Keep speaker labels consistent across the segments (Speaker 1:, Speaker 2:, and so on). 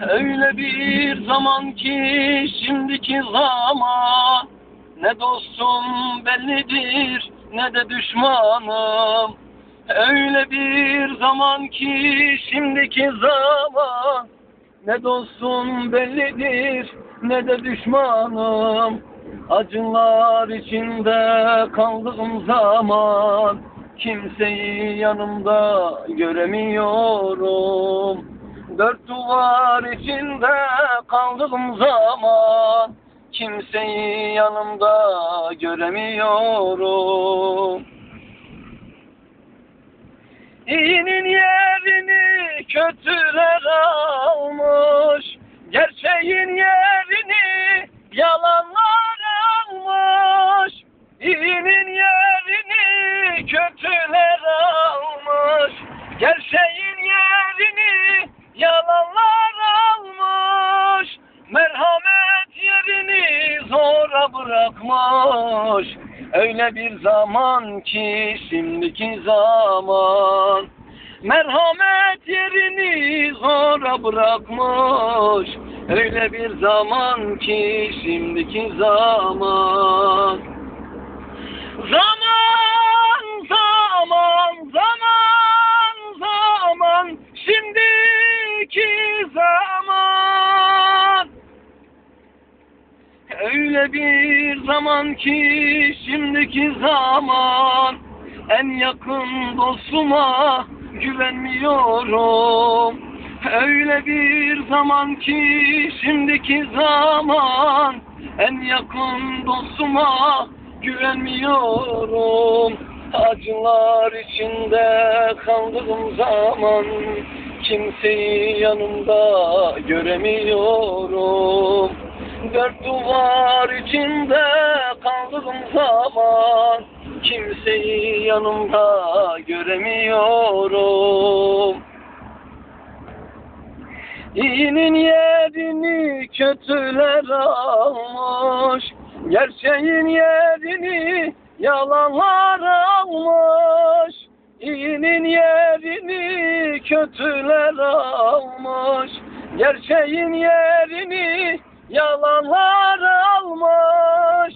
Speaker 1: Öyle bir zaman ki şimdiki zaman Ne dostum bellidir ne de düşmanım. Öyle bir zaman ki şimdiki zaman Ne dostum bellidir ne de düşmanım. Acılar içinde kaldığım zaman Kimseyi yanımda göremiyorum Dört duvar içinde kaldığım zaman Kimseyi yanımda göremiyorum. İyinin yerini kötüler almış Gerçeğin yerini yalanlar almış. İyinin yerini kötüler almış Gerçeğin bırakmış. Öyle bir zaman ki şimdiki zaman. Merhamet yerini zora bırakmış. Öyle bir zaman ki şimdiki zaman. Zaman, Öyle bir zaman ki şimdiki zaman En yakın dostuma güvenmiyorum. Öyle bir zaman ki şimdiki zaman En yakın dostuma güvenmiyorum. Acılar içinde kaldığım zaman Kimseyi yanımda göremiyorum Dört duvar içinde kaldığım zaman Kimseyi yanımda göremiyorum. İyinin yerini kötüler almış Gerçeğin yerini yalanlar almış. İyinin yerini kötüler almış Gerçeğin yerini yalanlar almış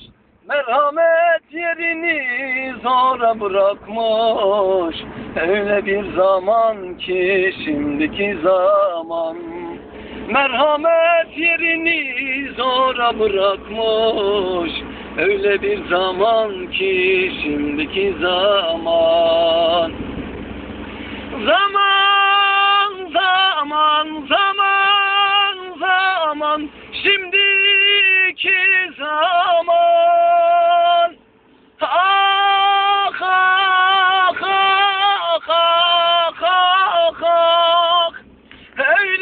Speaker 1: Merhamet yerini zora bırakmış. Öyle bir zaman ki şimdiki zaman. Merhamet yerini zora bırakmış. Öyle bir zaman ki şimdiki zaman. Zaman, zaman, zaman Şimdiki zaman